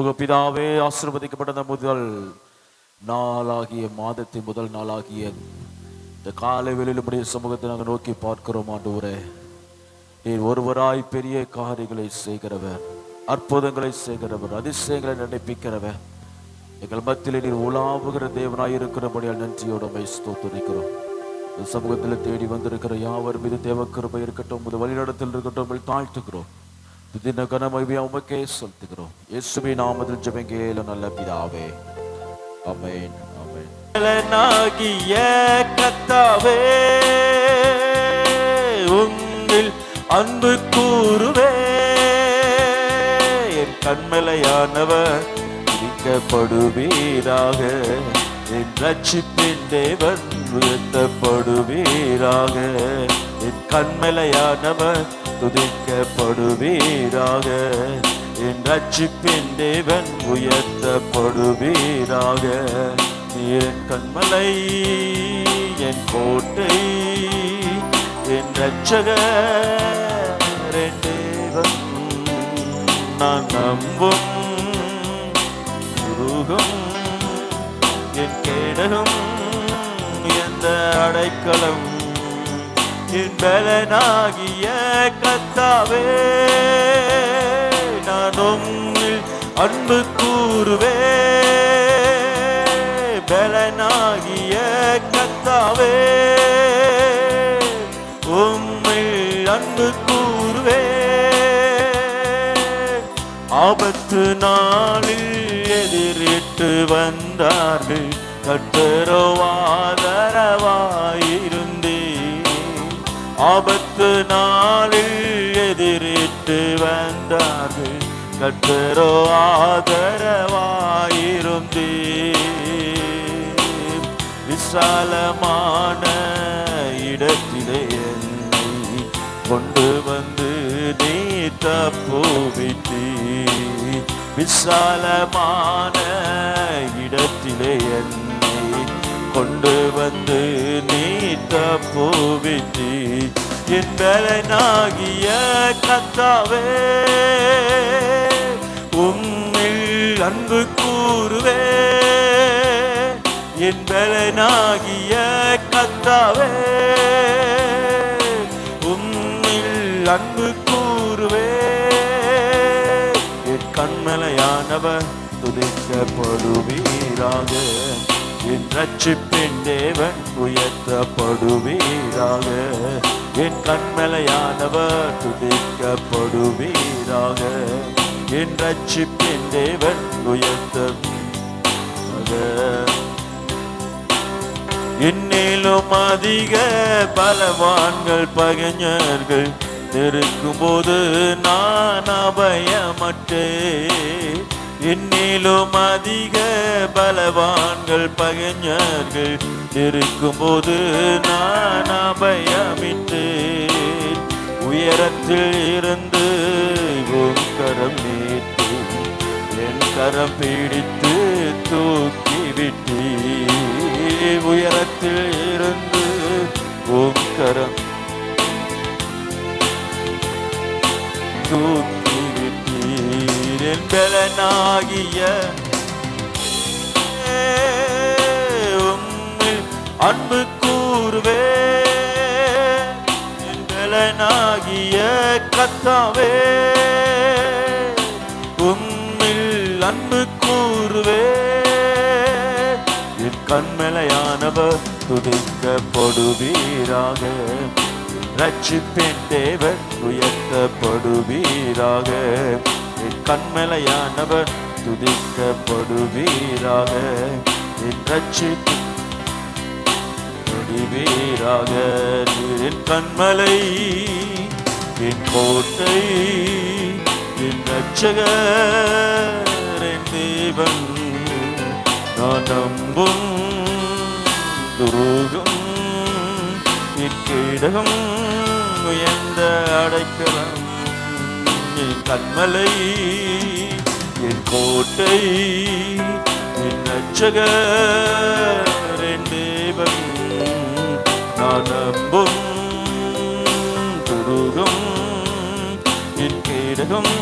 பரலோக பிதாவே ஆசிர்வதிக்கப்பட்ட முதல் நாளாகிய மாதத்தின் முதல் நாளாகிய இந்த காலை வெளியிலுடைய சமூகத்தை நாங்கள் நோக்கி பார்க்கிறோம் ஆண்டவரே. நீர் ஒருவராய் பெரிய காரியங்களை செய்கிறவர் அற்புதங்களை செய்கிறவர் அதிசயங்களை நடப்பிக்கிறவர் எங்கள் மத்தியில் நீர் உலாவுகிற தேவனாய் இருக்கிறபடியால் நன்றியோடு மை ஸ்தோத்தரிக்கிறோம். இந்த சமூகத்தில் தேடி வந்திருக்கிற யாவர் மீது தேவக்கிருபை இருக்கட்டும் வழிநடத்தில் இருக்கட்டும் தாழ்த்துக்கிறோம் தின கனமகிமையா உமக்கே செலுத்துகிறோம் இயேசுவை நாமத்தில் ஜெபங்கேல நல்ல பிதாவே. அமேன் அமேன் நாகிய கத்தாவே உன்னில் அன்பு கூறுவே என் கண்மலையானவர் விதிக்கப்படுவீராக என் ரட்சிப்பின் தேவன் உயர்த்தப்படுவீராக. என் கண்மலையானவர் துதிக்கப்படுவீராக. என் ரட்சிப்பின் தேவன் உயர்த்தப்படுவீராக. என் கண்மலை என் கோட்டை என் ரட்சகர் என் தேவன். நான் நம்பும் முருகம் என் கேடகம் எந்த அடைக்கலம் என் பலனாகிய கத்தாவே நான் உம்மில் அன்பு கூறுவே. பலனாகிய கத்தாவே உம்மில் அன்பு கூறுவே. ஆபத்து நாளில் எதிரிட்டு வந்தார்கள் கட்டரோ ஆதரவாயிருந்தே ஆபத்து நாளில் எதிரிட்டு வந்தார்கள். கட்டரோ ஆதரவாயிருந்தே விசாலமான இடத்திலே என்னை கொண்டு வந்து நீ தப்புவித்தீ விசாலமான இடத்திலே என்னை கொண்டு வந்து என் பலனாகிய கத்தாவே உம்மில் அன்பு கூறுவே. என் பலனாகிய கத்தாவே உம்மில் அன்பு கூறுவே. என் கண்மலையானவர் துதிக்கப்படுவீராக. என் ரட்சிப்பின் தேவன் உயர்த்தப்படுவீராக. என் கண்மலையானவர் துதிக்கப்படுவீராக. என் ரட்சிப்பின் தேவன் உயர்த்த இன்னிலும் அதிக பலவான்கள் பகைஞர்கள் இருக்கும்போது நான் அபயமற்றே இன்னிலும் அதிக பலவான்கள் பகைஞர்கள் இருக்கும்போது நான் அபயமிட்டேன். உயரத்தில் இருந்து உன் கரம் நீட்டு என் கரம் பிடித்து தூக்கிவிட்டு உயரத்தில் இருந்து உன் கரம் தூக்கி விட்டீர் என் பலனாகிய உம்மில் அன்பு கூறுவே. என் பலனாகிய கத்தாவே. உம்மில் அன்பு கூறுவே. என் கண்மலையானவர் துதிக்கப்படுவீராக. ரட்சிப்பின் தேவன் உயர்த்தப்படுவீராக. என் கண்மலையானவர் துதிக்கப்படுவீராக. என் ரட்சிப்பு முடிவீராக என் கண்மலை என் கோட்டை என் ரட்சகர் என் தேவன். நான் நம்பும் துரோகம் என் கீடகம் உயர்ந்த அடைக்கலம். என் கண்மலை என் கோட்டை என் ரட்சகர் என் தேவன். நான் நம்பும் துருகம் என் கேடகம்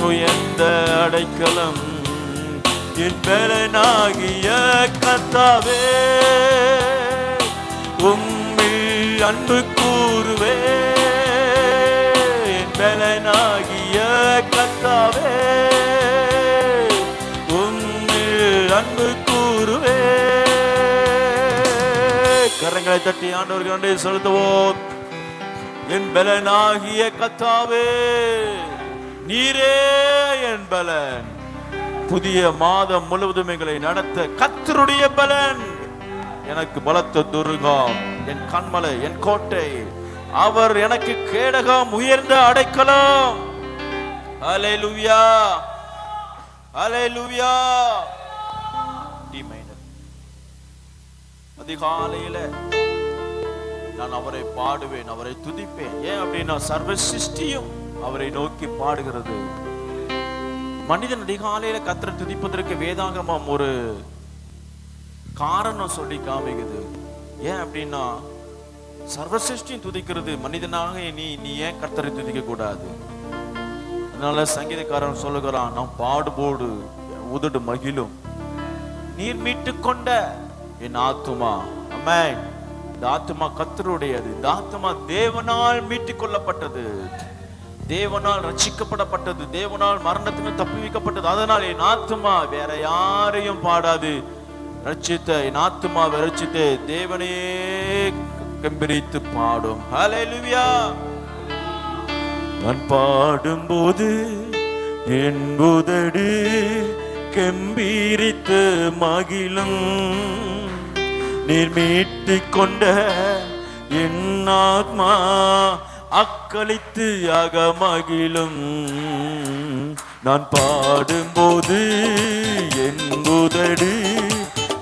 உயர்ந்த அடைக்கலம் என் பேரனாகிய கத்தாவே உம்மில் அன்பு கூறுவே பலனாகிய கத்தாவே உம்மில் அன்பு கூறுவே. கரங்களை தட்டி ஆண்டவர்கள் நன்றி செலுத்துவோம். என் பலனாகிய கத்தாவே நீரே என் பலன். புதிய மாதம் முழுவதும் எங்களை நடத்த கத்தருடைய பலன். எனக்கு பலத்த துருகம் என் கண்மலை என் கோட்டை அவர் எனக்கு கேடகம் உயர்ந்த அடைக்கலம். அலை லுவியா அலை லுவியா அதிகாலையில நான் அவரை பாடுவேன் அவரை துதிப்பேன். ஏன் அப்படின்னா சர்வ சிருஷ்டியும் அவரை நோக்கி பாடுகிறது. மனிதன் அதிகாலையில கத்திர துதிப்பதற்கு வேதாகமம் ஒரு காரணம் சொல்லி காமிக்குது. ஏன் அப்படின்னா சர்வசிருஷ்டியும் துதிக்கிறது. மனிதனாக நீ நீ ஏன் கர்த்தரை துதிக்க கூடாது அதனால சங்கீதக்காரன் சொல்லுகிறான் நான் பாடுபோடு உதடு மகிழும். நீர் மீட்டு கொண்ட என் ஆத்துமா. அம்மேன் இந்த ஆத்துமா கத்தருடையது இந்த ஆத்துமா தேவனால் மீட்டுக் கொள்ளப்பட்டது தேவனால் ரட்சிக்கப்படப்பட்டது. தேவனால் மரணத்துக்கு தப்புவிக்கப்பட்டது. அதனால் என் ஆத்துமா வேற யாரையும் பாடாது. ரட்சித்த என் ஆத்துமா ரட்சித்து தேவனே கம்பீரித்து பாடும். ஹalleluya நான் பாடும்போது என் உதடு கம்பீரித்து மகிழும். நீர் மீட்டு கொண்ட என் ஆத்மா அக்களித்து யாக மகிழும் நான் பாடும்போது என் உதடு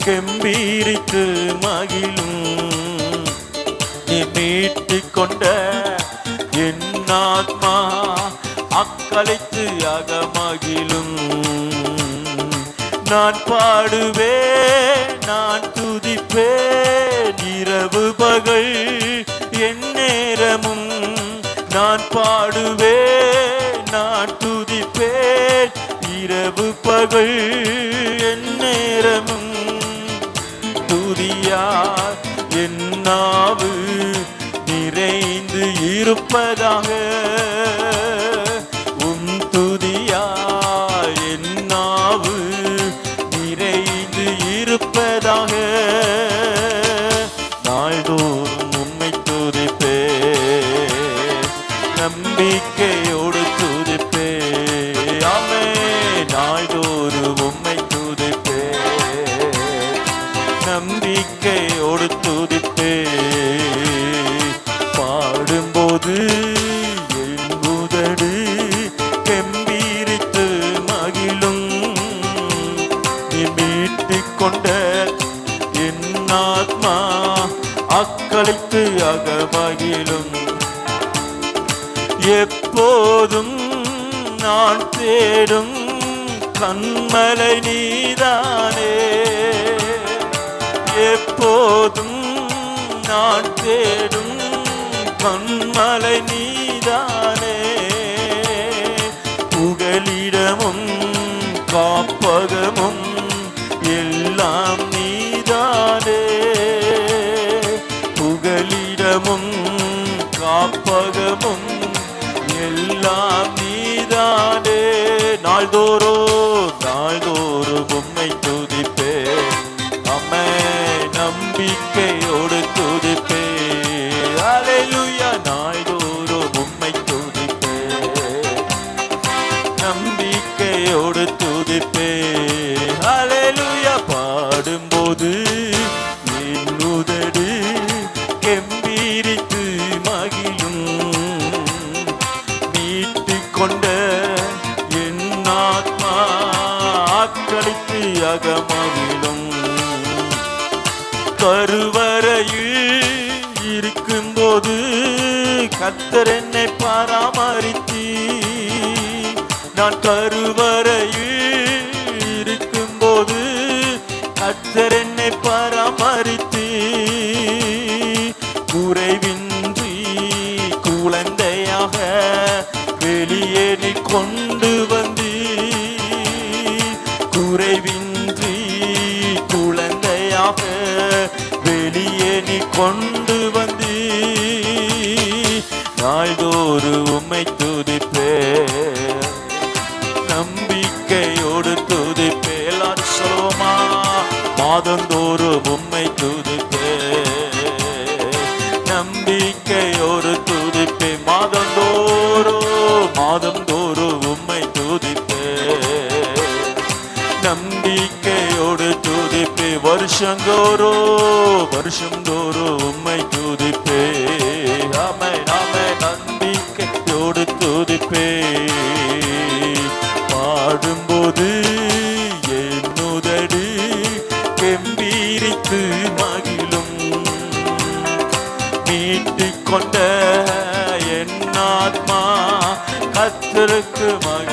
கம்பீரித்து மகிழும். மீட்டு கொண்ட என் ஆத்மா அக்கலைத்து அகமகிலும் நான் பாடுவே நான் துதிப்பே இரவு பகல் என் நேரமும் நான் பாடுவே நான் துதிப்பே இரவு பகல் என் நேரமும். துதியார் என் நாவு நிறைந்து இருப்பதாக உம் துதி நீ கொண்ட என் ஆத்மா அக்களித்து அகமகிலும் எப்போதும் நான் தேடும் கண்மலை நீதானே. எப்போதும் நான் தேடும் கண்மலை நீதானே. புகலிடமும் காப்பகமும் எல்லாம் நீதானே. புகலிடமும் காப்பகமும் எல்லாம் நீதானே. நாள்தோறோ நாள்தோறும் உம்மை துதிப்பே அம்மே நம்பிக்கை கருவறையில் இருக்கும்போது கத்தர் என்னை பராமரித்தி நான் கருவறையில் இருக்கும்போது கத்தர் என்னை பராமரித்தி குறைவின்றி குழந்தையாக வெளி நீ கொண்டு கொண்டு வந்தி. நாள்தோறு உம்மை துதிப்பே. நம்பிக்கையோடு துதிப்பே. எல்லாரும் சொல்லுவோமா? மாதந்தோறும் உம்மை துதிப்பே. நம்பிக்கையோடு துதிப்பே. மாதந்தோறும் மாதந்தோறும் உம்மை துதிப்பே. நம்பிக்கையோடு துதிப்பே. வருஷந்தோறோ வருஷம் கத்தருக்கு மகிழ்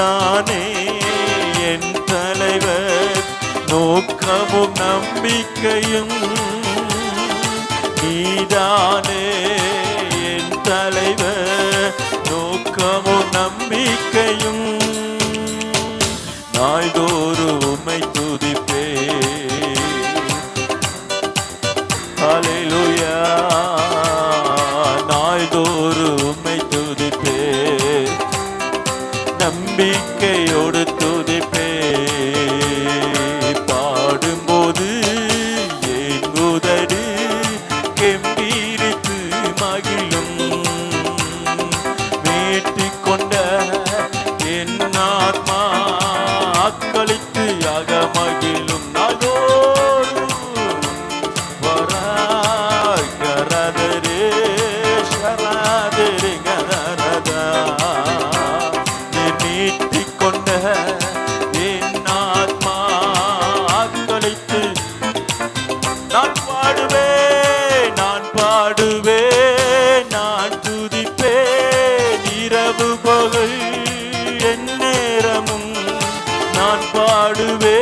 நீதானே என் தலைவர்? நோக்கமும் நம்பிக்கையும் நீதானே என் தலைவர். நோக்கமும் நம்பிக்கையும் என் பாடுவே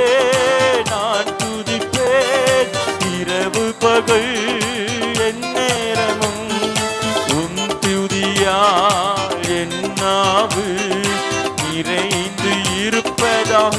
நான் துதிப்பேன். இரவு பகல் என் நேரமும் உன் துதியா என் நாவு நிறைந்து இருப்பதாக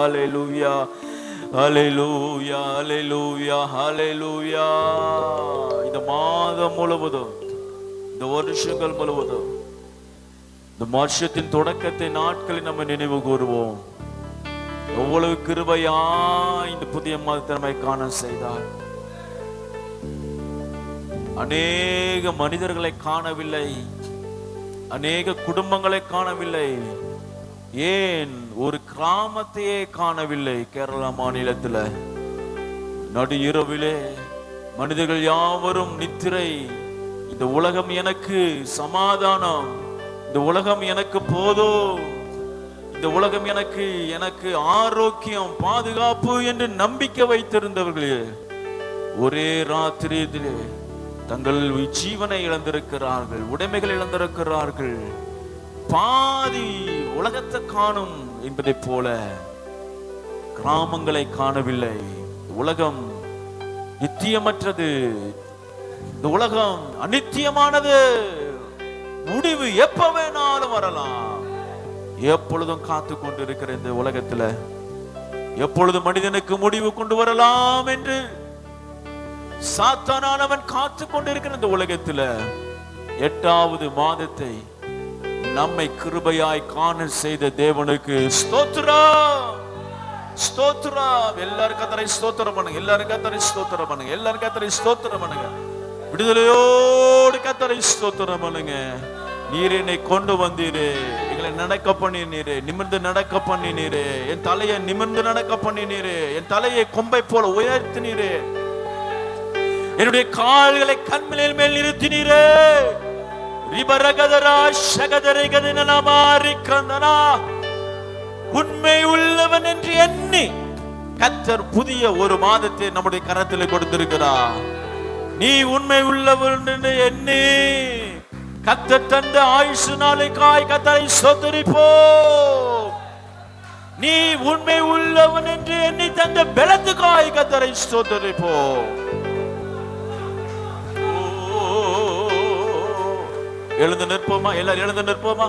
hallelujah, hallelujah. ஹalleluya ஹalleluya ஹalleluya இந்த மாதம் முழுவதும் இந்த வருஷங்கள் முழுவதும் இந்த வருஷத்தின் தொடக்கத்தை நாட்களை நம்ம நினைவு கூறுவோம். எவ்வளவு கிருபையா இந்த புதிய மாதத்தை நம்மை காண செய்தார். அநேக மனிதர்களை காணவில்லை. அநேக குடும்பங்களை காணவில்லை. ஏன் ஒரு கிராமத்தையே காணவில்லை கேரளா மாநிலத்துல? நடு இரவிலே மனிதர்கள் யாவரும் நித்திரை இந்த உலகம் எனக்கு சமாதானம் இந்த உலகம் எனக்கு போதோ இந்த உலகம் எனக்கு எனக்கு ஆரோக்கியம் பாதுகாப்பு என்று நம்பிக்கை வைத்திருந்தவர்களே ஒரே ராத்திரியிலே தங்கள் ஜீவனை இழந்திருக்கிறார்கள் உடைமைகள் இழந்திருக்கிறார்கள். பாதி உலகத்தை காணும் என்பதைப் போல கிராமங்களை காணவில்லை. உலகம் நித்தியமற்றது. இந்த உலகம் அநித்தியமானது. முடிவு எப்ப வேணாலும் வரலாம். எப்பொழுதும் காத்து கொண்டிருக்கிற இந்த உலகத்துல எப்பொழுது மனிதனுக்கு முடிவு கொண்டு வரலாம் என்று சாத்தானானவன் காத்து கொண்டிருக்கிற இந்த உலகத்துல எட்டாவது மாதத்தை நம்மை கிருபையாய் காண செய்த தேவனுக்கு ஸ்தோத்ரா ஸ்தோத்ரா எல்லாரும் கத்தரை ஸ்தோத்திரம் பண்ணுங்க. எல்லாரும் கத்தரை ஸ்தோத்திரம் பண்ணுங்க. எல்லாரும் கத்தரை ஸ்தோத்திரம் பண்ணுங்க. விடுதலையோடு கத்தரை ஸ்தோத்திரம் பண்ணுங்க. நீர் என்னை கொண்டு வந்தீரு. எங்களை நடக்க பண்ணினீரு. நிமிர்ந்து நடக்க பண்ணினீரு. என் தலையை நிமிர்ந்து நடக்க பண்ணினீரு. என் தலையை கொம்பை போல உயர்த்தினீரு. என்னுடைய கால்களை கண்மலையில் மேல் நிறுத்தினீரே. உண்மை உள்ளவன் என்று எண்ணி கத்தர் புதிய ஒரு மாதத்தை நம்முடைய கரத்தில் கொடுத்திருக்கிறார். நீ உண்மை உள்ளவன் என்று எண்ணி கத்தர் தந்த ஆயுசு நாளைக்காய் கத்தரை சொத்தரிப்போ நீ உண்மை உள்ளவன் என்று எண்ணி தந்த பலத்துக்காய் கத்தரை சொத்தரிப்போ எழுந்து நிற்போமா எல்லாரும் எழுந்து நிற்போமா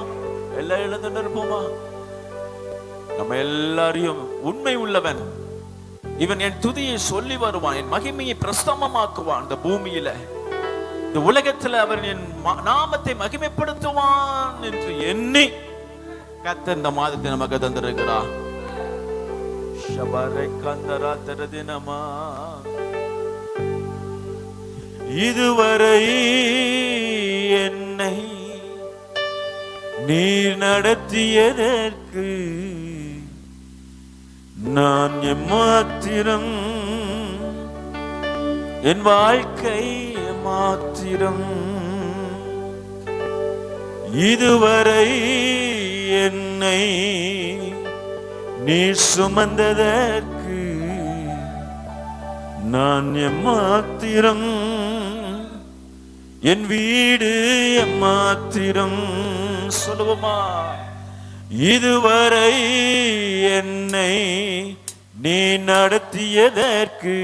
எல்லாம் எழுந்து நிற்போமா நம்ம எல்லாரையும் உண்மை உள்ளவன் இவன் என் துதியை சொல்லி வருவான் என் மகிமையை பிரஸ்தமமாக்குவான் இந்த பூமியில இந்த உலகத்துல அவன் என் ம- நாமத்தை மகிமைப்படுத்துவான் என்று எண்ணி கத்த இந்த மாதத்தை நமக்கு தந்திருக்கிறார் ಶಬರೆ ಕಂದರ ತೆರೆದಿನಮಾ இதுவரை என்னை நீர் நடத்தியதற்கு நான் எம்மாத்திரம் என் வாழ்க்கை மாத்திரம் இதுவரை என்னை நீ சுமந்ததற்கு நான் எம்மாத்திரம் என் வீடு எம்மாத்திரம் சொல்லுவோமா? இதுவரை என்னை நீ நடத்தியதற்கு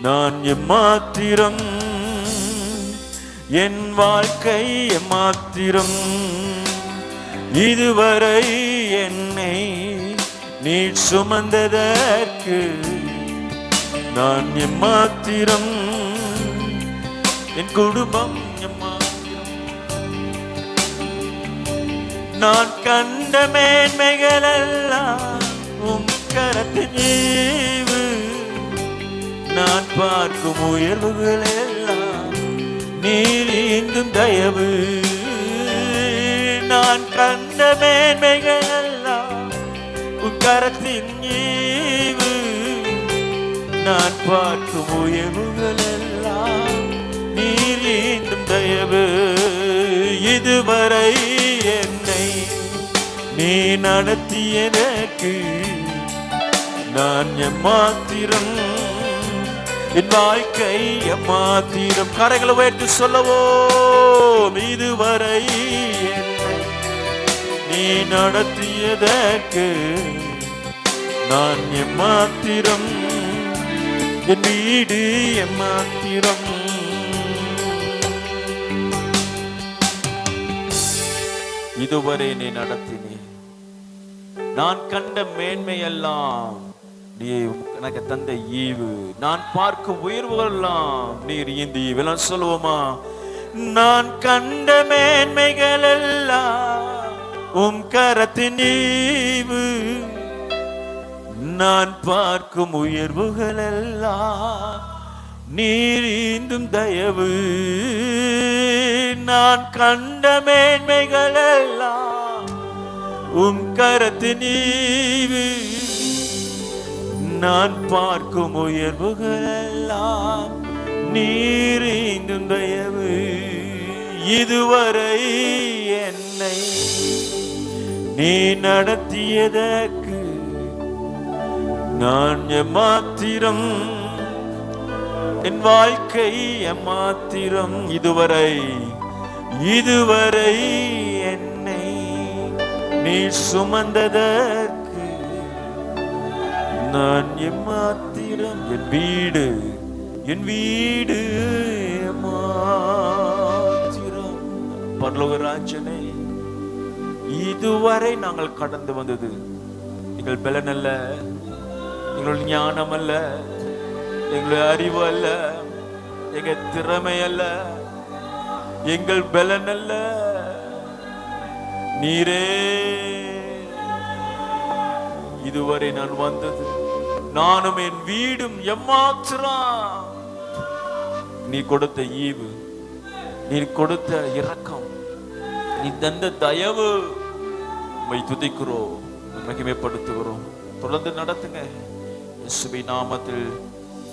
நான் எம்மாத்திரம் என் வாழ்க்கை எம்மாத்திரம் இதுவரை என்னை நீ சுமந்ததற்கு நான் எம்மாத்திரம் என் குடும்பம் நான் கண்ட மேன்மைகள் எல்லாம் உம் கரத்தின் ஈவு நான் பார்க்கும் உயர்வுகள் எல்லாம் நீர் ஈந்தும் தயவு. நான் கண்ட மேன்மைகள் எல்லாம் உன் கரத்தின் ஈவு நான் பார்க்கும் உயர்வுகள் ஈந்தும் தயவு இதுவரை என்னை நீ நடத்தியதற்கு நான் எம்மாத்திரம் என் வாழ்க்கை எம்மாத்திரம் கரைகளை உயர்த்தி சொல்லவோ இதுவரை நீ நடத்தியதற்கு நான் எம்மாத்திரம் என் வீடு எம்மாத்திரம் இதுவரை நீ நடத்தினே. நான் கண்ட மேன்மையெல்லாம் நீ எனக்கு தந்த ஈவு. நான் பார்க்கும் உயர்வுகள் எல்லாம் நீர் இந்த ஈவெல்லாம் சொல்லுவோமா? நான் கண்ட மேன்மைகள் எல்லாம் உம் கரத்தின் ஈவு. நான் பார்க்கும் உயர்வுகள் எல்லாம் நீரீந்தும் தயவு. நான் கண்ட மேன்மைகள் எல்லாம் உம் கரத்து நீவு. நான் பார்க்கும் உயர்வுகள் எல்லாம் நீரீந்தும் தயவு. இதுவரை என்னை நீ நடத்தியதற்கு நான் மாத்திரம் என் வாழ்க்கை எம்மாத்திரம் இதுவரை இதுவரை என்னை நீ சுமந்ததற்கு நான் எம்மாத்திரம் என் வீடு என் வீடு எம்மாத்திரம் பரலோகராஜனே இதுவரை நாங்கள் கடந்து வந்தது. எங்கள் பலன் அல்ல எங்களுடைய ஞானம் அல்ல எங்களுடைய அறிவு அல்ல எங்க திறமை அல்ல எங்கள் பலன் அல்ல நீரே இதுவரை நான் வந்தது நானும் என் வீடும் எம்மாத்திரம். நீ கொடுத்த ஈவு நீ கொடுத்த இரக்கம் நீ தந்த தயவு உண்மை துதிக்கிறோம் மகிமைப்படுத்துகிறோம். தொடர்ந்து நடத்துங்க. இயேசுவின் நாமத்தில்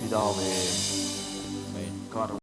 dove.